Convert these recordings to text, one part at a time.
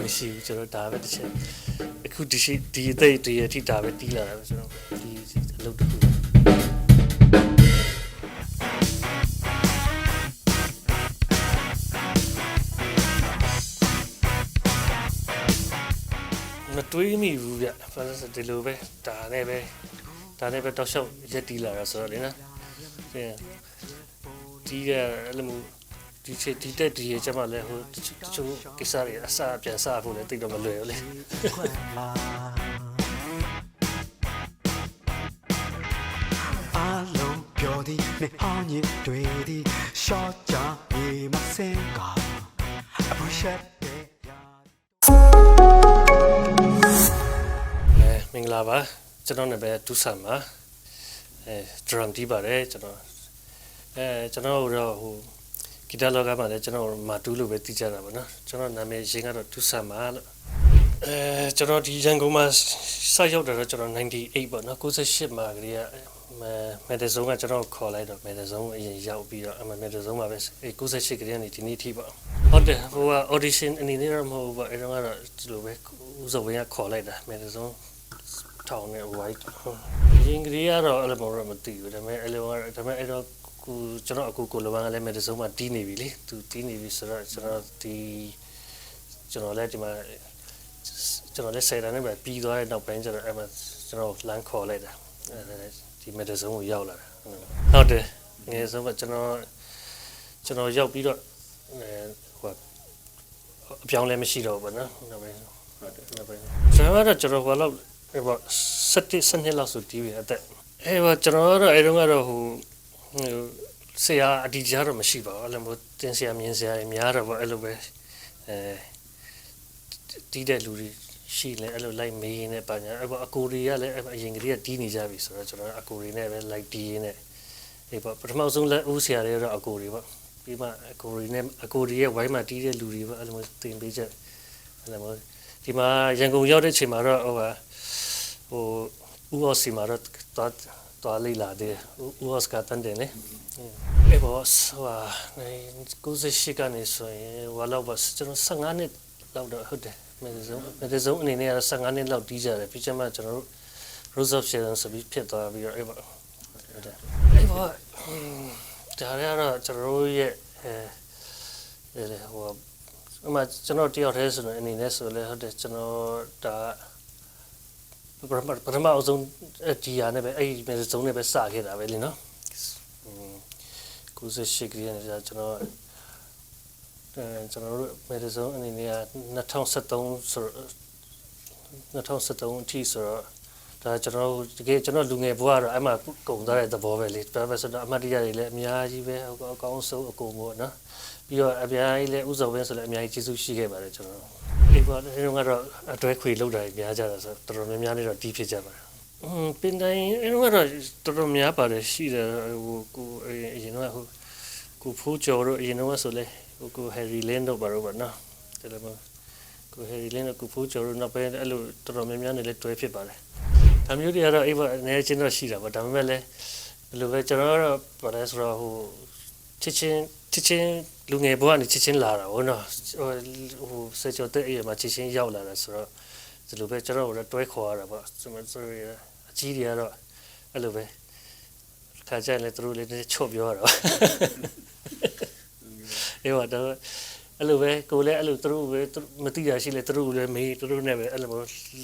မရှိဘူးကျွန်တော်ဒါပဲတစ်ချက်အခုဒီရှိဒီအသိဒီအထိဒါပဲတီးလာတာပဲကျွန်တော်ဒီအလုပ်တစ်ခုမတွေးမိဘူးဗျဘာလို့လဲဆိုဒီလိုပဲဒါနဲ့ပဲဒါနဲ့ပဲတောက်လျှောက်ရက်တီးလာတာဆိုတော့လေနော်ဒီကအဲ့လိုမျိုး ဒီချေဒီတက်ဒီရဲ့ကျမလည်းဟိုတချို့ကိစ္စတွေအစားပြန်စားဖို့လည်းတိတ်တော့မလွယ်ဘူးလေအာလုံးပြောသည်နဲ့အာညစ်တွေသည်ရှော့ချနေမစင်ကအပူရှက်တဲ့ရာအဲမင်္ဂလာပါကျွန်တော်နာမည်ဒုဆန်ပါအဲ drum တီးပါတယ်ကျွန်တော်အဲကျွန်တော်တို့ဟို ဂီတလောကမှာလည်းကျွန်တော်မာတူးလို့ပဲတီးကြတာပါနော်ကျွန်တော်နာမည်ရင်းကတော့ဒုဆန်ပါလို့အဲကျွန်တော်ဒီရန်ကုန်မှာစရောက်တာတော့ကျွန်တော်98ပေါ့နော်98မှာကလေးကမဲတယ်ဆုံးကကျွန်တော်ခေါ်လိုက်တော့မဲတယ်ဆုံးအရင်ရောက်ပြီးတော့အမမဲတယ်ဆုံးမှာပဲအဲ98ကလေးကနေဒီနေ့ထိပေါ့ဟုတ်တယ်ဟိုက audition အနေနဲ့တော့မဟုတ်ဘူးပေါ့အဲတော့ကတော့ဒီလိုပဲဥစ္စာဝင်ကခေါ်လိုက်တာမဲတယ်ဆုံးထောင်နဲ့ white ရင်ကလေးကတော့အဲ့လိုမျိုးတော့မသိဘူးဒါပေမဲ့အဲ့လိုကတော့ဒါပေမဲ့အဲ့တော့ ကိုကျွန်တော်အခုကိုလဘန်ကလည်းမက်ဒဆုံးမှာတီးနေပြီလေသူတီးနေပြီဆိုတော့ကျွန်တော်ဒီကျွန်တော်လည်းဒီမှာကျွန်တော်လည်းဆယ်တန်းနဲ့ပဲပြီးသွားတဲ့နောက်ပိုင်းကျတော့အဲ့မှာကျွန်တော်လမ်းခေါ်လိုက်တာအဲ့ဒီမက်ဒဆုံးကိုရောက်လာတာဟုတ်တယ်ငယ်ဆုံးကကျွန်တော်ကျွန်တော်ရောက်ပြီးတော့အဲဟိုအပြောင်းလဲမရှိတော့ဘူးဗောနော်နောက်ပိုင်းဟုတ်တယ်နောက်ပိုင်းကျွန်တော်ကတော့ကျွန်တော်ဟိုလောက်အဲ့ပေါ့7 7နှစ်လောက်ဆိုတီးပြီအသက်အဲ့ပေါ့ကျွန်တော်ကတော့အဲ့တုန်းကတော့ဟိုဟို ဆရာအတီးကြားတော့မရှိပါဘူးအဲ့လိုမျိုးတင်ဆရာမြင်ဆရာတွေများတော့ပေါ့အဲ့လိုပဲအဲတီးတဲ့လူတွေရှိလဲအဲ့လိုလိုက်မေးနေပါညာအဲ့ပေါ့အကိုတွေကလည်းအဲ့ပေါ့အရင်ကတည်းကတီးနေကြပြီဆိုတော့ကျွန်တော်အကိုတွေနဲ့ပဲလိုက်တီးရင်းနဲ့အဲ့ပေါ့ပထမဆုံးလက်ဦးဆရာတွေကတော့အကိုတွေပေါ့ပြီးမှအကိုတွေနဲ့အကိုတွေရဲ့ဝိုင်းမှာတီးတဲ့လူတွေပေါ့အဲ့လိုမျိုးတင်ပေးချက်အဲ့လိုမျိုးဒီမှာရန်ကုန်ရောက်တဲ့ချိန်မှာတော့ဟိုပါဟိုဦးအော်စီမှာတော့ သွားသွားလေးလာတယ်ဦးအော်စကတန်တယ်လေအဲ့ဘောဆွာ98ကနေဆိုရင်ဝါလောက်ပါကျွန်တော်15နှစ်လောက်တော့ဟုတ်တယ်မင်းစုံမင်းစုံအနေနဲ့15နှစ်လောက်တီးကြတယ်ပြီးချင်မှကျွန်တော်တို့ Rose of Sharon ဆိုပြီးဖြစ်သွားပြီးတော့အဲ့ဘောဟုတ်တယ်အဲ့ဘောဒါလည်းတော့ကျွန်တော်တို့ရဲ့အဲလေဟိုအမှကျွန်တော်တယောက်တည်းဆိုတော့အနေနဲ့ဆိုလဲဟုတ်တယ်ကျွန်တော်ဒါ ပထမပထမအဆုံးဒီဟာနဲ့ပဲအဲ့ဒီမျိုးစုံနဲ့ပဲစခဲ့တာပဲလीနော်ကိုစရှိကရီနဲ့ကျွန်တော်အဲကျွန်တော်တို့မေဒီဆုံးအနေနဲ့2073ဆို2073အထိဆိုတော့ဒါကျွန်တော်တကယ်ကျွန်တော်လူငယ်ဘဝကတော့အဲ့မှာကုန်သွားတဲ့သဘောပဲလေဒါပဲဆိုတော့အမှတ်တရတွေလည်းအများကြီးပဲအကောင်းဆုံးအကုန်ပေါ့နော်ပြီးတော့အများကြီးလည်းဥစ္စာဝင်းဆိုလည်းအများကြီးကျေးဇူးရှိခဲ့ပါတယ်ကျွန်တော် ဒီပေါ်ဒီတော့ကတော့အတွဲခွေလောက်တာများကြတာဆိုတော်တော်များများလေးတော့တီးဖြစ်ကြပါတယ်။อืมပင်တိုင်းအဲ့တော့ကတော့တော်တော်များပါတယ်ရှိတယ်ဟိုကိုအရင်တော့ဟိုကိုဖိုးကျော်တို့အရင်တော့ဆိုလဲဟိုကိုဟယ်ရီလင်းတို့ပါတော့ဗောနော်တယ်လည်းမကိုဟယ်ရီလင်းတို့ကိုဖိုးကျော်တို့နောက်ပိုင်းအဲ့လိုတော်တော်များများနဲ့လည်းတွဲဖြစ်ပါတယ်။ဒါမျိုးတွေကတော့အဲ့ဘောအနေချင်းတော့ရှိတာပေါ့ဒါပေမဲ့လည်းဘယ်လိုပဲကျွန်တော်ကတော့ဘာလဲဆိုတော့ဟိုချစ်ချင်းချစ်ချင်း လူငယ်ဘဝကနေချစ်ချင်းလာတာဘောနော်ဟိုဟိုစေချောတဲ့အေးမှာချစ်ချင်းရောက်လာတာဆိုတော့ဒီလိုပဲကျွန်တော်တို့တွဲခေါ်ရတာပေါ့ဆိုမှဆိုရအကြီးတွေကတော့အဲ့လိုပဲခါကြရင်လည်းသူတို့လည်းချော့ပြောရတော့အေးပါတော့အဲ့လိုပဲကိုလည်းအဲ့လိုသူတို့ပဲမသိတာရှိလဲသူတို့လည်းမေးသူတို့နဲ့ပဲအဲ့လို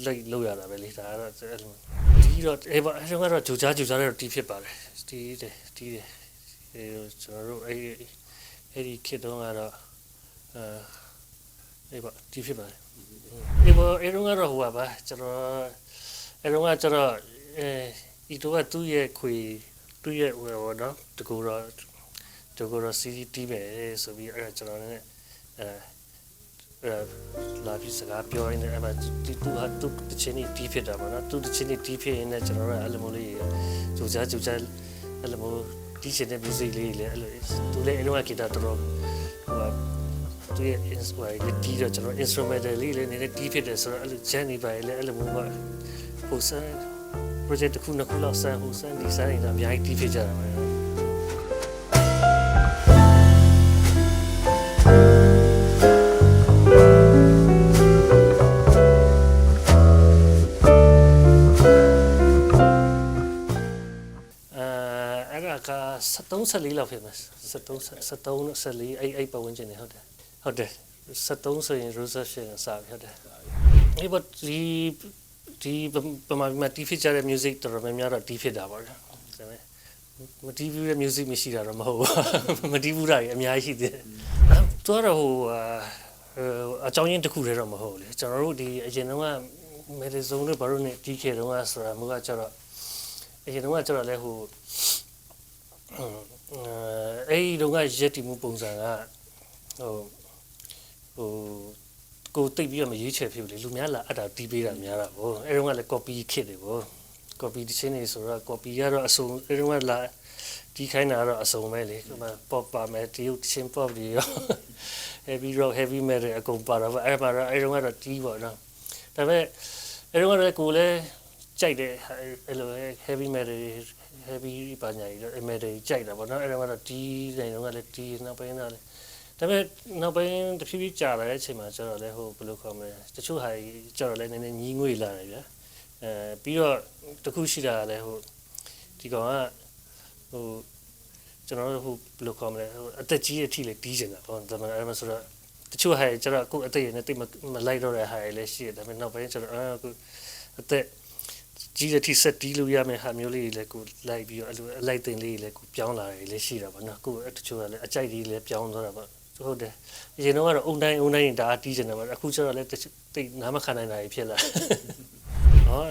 လိုက်လောက်ရတာပဲလေဒါကတော့အဲ့လိုဒီတော့အေးပါအဲ့တော့ဂျူချာဂျူချာတော့တီးဖြစ်ပါတယ်တီးတယ်တီးတယ်အဲကျွန်တော်တို့အဲ့ အဲ့ဒီခေတ်တုန်းကတော့အဲအေးပါတီးဖြစ်ပါတယ်အေးပါအဲ့တော့ကတော့ဟိုပါကျွန်တော်အဲ့တော့ကကျွန်တော်အဲဤတော့ကသူ့ရဲ့ခွေသူ့ရဲ့ဟိုနော်တကူတော့တကူတော့စီတီးပဲဆိုပြီးအဲ့ကျွန်တော်လည်းအဲအဲလာပြီးစကားပြောရင်းနဲ့အဲ့မှာသူသူဟာသူတချင်းကြီးတီးဖြစ်တာပေါ့နော်သူတချင်းကြီးတီးဖြစ်ရင်းနဲ့ကျွန်တော်တို့အဲ့လိုမျိုးလေးကြိုကြားကြိုကြားအဲ့လိုမျိုး တီးချင်တဲ့ music လေးလေအဲ့လိုသူလည်းအဲ့လိုကဂီတာတော်တော်ဟိုသူရဲ့ inspire လေးတီးတော့ကျွန်တော် instrumental လေးလည်းနည်းနည်းတီးဖြစ်တယ်ဆိုတော့အဲ့လို journey ပါလေအဲ့လိုမျိုးကဟိုဆန် project တစ်ခုနှစ်ခုလောက်ဆန်ဟိုဆန်ဒီဆန်နေတာအများကြီးတီးဖြစ်ကြတာပါ 73 74လောက်ဖြစ်မယ်73 73 74အဲ့အဲ့ပတ်ဝန်းကျင်နေဟုတ်တယ်ဟုတ်တယ်73ဆိုရင် Rosette ရှင်စပြီဟုတ်တယ်ဒီဘဒီဒီပမာမတီးဖြစ်ကြတဲ့ music တော်တော်များများတော့တီးဖြစ်တာပါဗျာဒါပေမဲ့မတီးဘူးတဲ့ music မရှိတာတော့မဟုတ်ဘူးမတီးဘူးတာကြီးအများကြီးရှိသေးတယ်သူကတော့ဟိုအာအကြောင်းရင်းတစ်ခုတည်းတော့မဟုတ်ဘူးလေကျွန်တော်တို့ဒီအရင်တုန်းကမေဒီဇုံတို့ဘာလို့ ਨੇ တီးခဲ့တုန်းကဆိုတာမျိုးကကျတော့အရင်တုန်းကကျတော့လဲဟို အဲအဲ့ဒီတော့ကရက်တီမှုပုံစံကဟိုဟိုကိုတိတ်ပြီးတော့မရေးချယ်ဖြစ်ဘူးလေလူများလာအပ်တာတီးပေးတာများတာဗောအဲ့တော့ကလည်း copy ခစ်တယ်ဗော copy တစ်ချင်းနေဆိုတော့ copy ကတော့အစုံအဲ့တော့ကလာတီးခိုင်းတာကတော့အစုံပဲလေဟိုမှာ pop ပါမယ်တရုတ်တစ်ချင်း pop တွေရော heavy rock heavy metal အကုန်ပါတော့ဗောအဲ့မှာတော့အဲ့တော့ကတော့တီးပေါ့နော်ဒါပေမဲ့အဲ့တော့ကလည်းကိုလည်းကြိုက်တယ်အဲ့လို heavy metal heavy ပါညာကြီးတော့ metal ကြိုက်တာပေါ့နော်အဲ့တော့ကတော့တီးနေတော့ကလည်းတီးနောက်ပိုင်းတော့လည်းဒါပေမဲ့နောက်ပိုင်းတဖြည်းဖြည်းကြာလာတဲ့အချိန်မှာကျတော့လည်းဟိုဘယ်လိုခေါ်မလဲတချို့ဟာကြီးကျတော့လည်းနည်းနည်းညီးငွေလာတယ်ဗျာအဲပြီးတော့တခုရှိတာကလည်းဟိုဒီကောင်ကဟိုကျွန်တော်တို့ဟိုဘယ်လိုခေါ်မလဲဟိုအသက်ကြီးအထိလည်းတီးနေတာပေါ့ဒါမှအဲ့မှာဆိုတော့တချို့ဟာကြီးကျတော့အခုအသက်ရည်နဲ့တိတ်မလိုက်တော့တဲ့ဟာကြီးလည်းရှိတယ်ဒါပေမဲ့နောက်ပိုင်းကျတော့အခုအသက် ကြီးတဲ့ထိဆက်တီးလို့ရမယ့်ဟာမျိုးလေးတွေလည်းကိုလိုက်ပြီးတော့အဲ့လိုအလိုက်တင်လေးတွေလည်းကိုပြောင်းလာတယ်လည်းရှိတာပေါ့နော်ကိုတချို့ကလည်းအကြိုက်လေးလည်းပြောင်းသွားတာပေါ့ဟုတ်တယ်အရင်တော့ကတော့အုံတိုင်းအုံတိုင်းဒါတီးနေတာပေါ့အခုကျတော့လည်းတိတ်နားမခံနိုင်တာကြီးဖြစ်လာဟော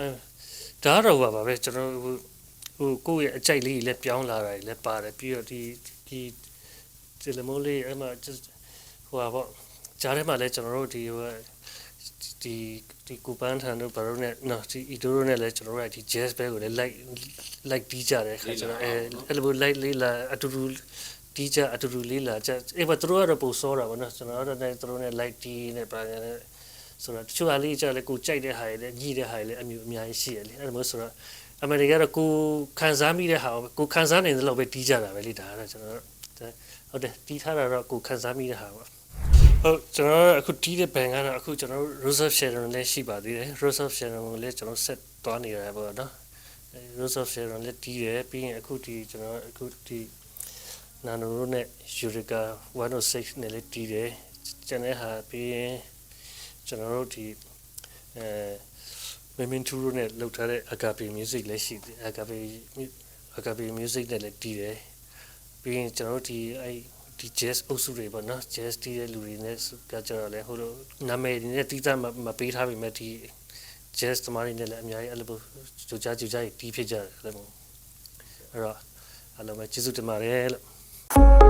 ဒါတော့ပါပဲကျွန်တော်ဟိုဟိုကိုယ့်ရဲ့အကြိုက်လေးလည်းပြောင်းလာတာလည်းပါတယ်ပြီးတော့ဒီဒီဒီလမိုးလေးအဲ့မှာဟိုပါပေါ့ဂျားထဲမှာလည်းကျွန်တော်တို့ဒီဟို ဒီဒီကူပန်းထန်တို့ဘာလို့နဲ့နော်ဒီအီတိုတို့နဲ့လည်းကျွန်တော်တို့ကဒီ jazz band ကိုလည်း like like တီးကြတဲ့ခါကျွန်တော်အဲအဲ့လို like လေးလာအတူတူတီးကြအတူတူလေးလာကြအဲ့ဘာသူတို့ကတော့ပုံစောတာပေါ့နော်ကျွန်တော်တို့လည်းသူတို့နဲ့ like တီးနဲ့ပါနဲ့ဆိုတော့တချို့ဟာလေးကြလည်းကိုကြိုက်တဲ့ဟာတွေလည်းညီတဲ့ဟာတွေလည်းအမျိုးအများကြီးရှိရလေအဲ့လိုမျိုးဆိုတော့အမေရိကန်ကတော့ကိုခံစားမိတဲ့ဟာကိုခံစားနေတဲ့လောက်ပဲတီးကြတာပဲလေဒါကတော့ကျွန်တော်ဟုတ်တယ်တီးထားတာတော့ကိုခံစားမိတဲ့ဟာပေါ့ ဟုတ်ကျွန်တော်အခုတီးတဲ့ဘန်ကတော့အခုကျွန်တော် Rose of Sharon လည်းရှိပါသေးတယ် Rose of Sharon ကိုလည်းကျွန်တော်ဆက်သွားနေရတယ်ပေါ့နော် Rose of Sharon လည်းတီးတယ်ပြီးရင်အခုဒီကျွန်တော်အခုဒီနာနိုရိုနဲ့ Eureka 106နဲ့လည်းတီးတယ်ကျန်တဲ့ဟာပြီးရင်ကျွန်တော်တို့ဒီအဲမမင်ထူရိုနဲ့လောက်ထားတဲ့ Agape Music လည်းရှိတယ် Agape Agape Music နဲ့လည်းတီးတယ်ပြီးရင်ကျွန်တော်တို့ဒီအဲ ဒီ jazz အုပ်စုတွေပေါ့နော် jazz တီးတဲ့လူတွေနဲ့ကကြတော့လေဟိုလိုနာမည်တွေနဲ့တီးသားမပေးထားပေမဲ့ဒီ jazz သမားတွေနဲ့လည်းအများကြီးအဲ့လိုကြိုကြားကြိုကြားတီးဖြစ်ကြတယ်အဲ့လိုအဲ့တော့အားလုံးပဲကျေးဇူးတင်ပါတယ်လို့